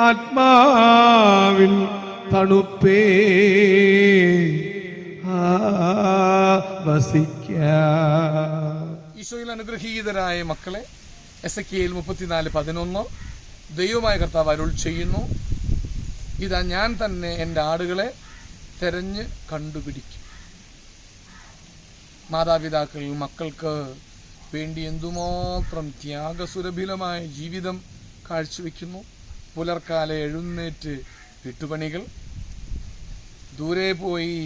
ആത്മാവിൻ തണുപ്പേ. ഈശോയിൽ അനുഗ്രഹീതരായ മക്കളെ എസ് എ കെയിൽ മുപ്പത്തിനാല് പതിനൊന്ന്. ദൈവമായ കർത്താവ് അരുൾ ചെയ്യുന്നു. ഇതാ ഞാൻ തന്നെ എന്റെ ആടുകളെ തെരഞ്ഞ് കണ്ടുപിടിക്കും. മാതാപിതാക്കൾ മക്കൾക്ക് വേണ്ടി എന്തുമാത്രം ത്യാഗസുരഭിലമായ ജീവിതം കാഴ്ചവെക്കുന്നു. പുലർക്കാലെ എഴുന്നേറ്റ് വിട്ടുപണികൾ. ദൂരെ പോയി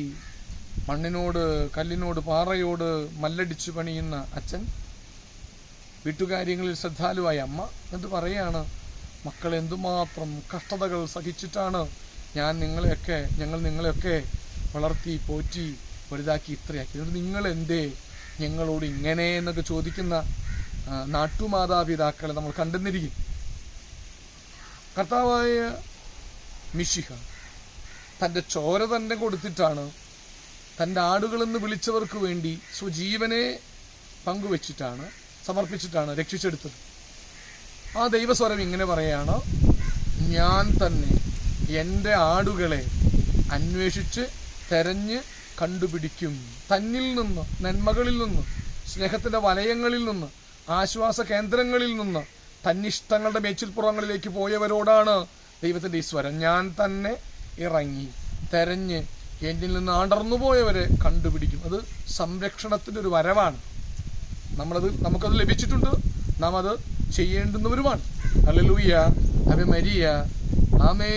മണ്ണിനോട് കല്ലിനോട് പാറയോട് മല്ലടിച്ചു പണിയുന്ന അച്ഛൻ വീട്ടുകാര്യങ്ങളിൽ ശ്രദ്ധാലുവായ അമ്മ എന്നിട്ട് പറയാണ് മക്കൾ എന്തുമാത്രം കഷ്ടതകൾ സഹിച്ചിട്ടാണ് ഞാൻ നിങ്ങളെയൊക്കെ ഞങ്ങൾ നിങ്ങളെയൊക്കെ വളർത്തി പോറ്റി വലുതാക്കി ഇത്രയാക്കി. എന്നിട്ട് നിങ്ങൾ എന്തേ ഞങ്ങളോട് ഇങ്ങനെ എന്നൊക്കെ ചോദിക്കുന്ന നാട്ടുമാതാപിതാക്കളെ നമ്മൾ കണ്ടെന്നിരിക്കും. കർത്താവായ മിഷിഹ തന്റെ ചോര തന്നെ കൊടുത്തിട്ടാണ് തന്റെ ആടുകളെന്ന് വിളിച്ചവർക്ക് വേണ്ടി സ്വജീവനെ പങ്കുവച്ചിട്ടാണ് സമർപ്പിച്ചിട്ടാണ് രക്ഷിച്ചെടുത്തത്. ആ ദൈവസ്വരം ഇങ്ങനെ പറയാണ് ഞാൻ തന്നെ എന്റെ ആടുകളെ അന്വേഷിച്ച് തെരഞ്ഞ് കണ്ടുപിടിക്കും. തന്നിൽ നിന്ന് നന്മകളിൽ നിന്ന് സ്നേഹത്തിന്റെ വലയങ്ങളിൽ നിന്ന് ആശ്വാസ കേന്ദ്രങ്ങളിൽ നിന്ന് തന്നിഷ്ടങ്ങളുടെ മേച്ചിൽപ്പുറങ്ങളിലേക്ക് പോയവരോടാണ് ദൈവത്തിന്റെ ഈ സ്വരം. ഞാൻ തന്നെ ഇറങ്ങി തെരഞ്ഞ് എന്നിൽ നിന്ന് അടർന്നു പോയവരെ കണ്ടുപിടിക്കും. അത് സംരക്ഷണത്തിന്റെ ഒരു വരവാണ്. നമ്മളത് നമുക്കത് ലഭിച്ചിട്ടുണ്ട്. നാം അത് ചെയ്യേണ്ടുന്നവരുമാണ്. അല്ലലൂയ അവ മരിയ ആമേ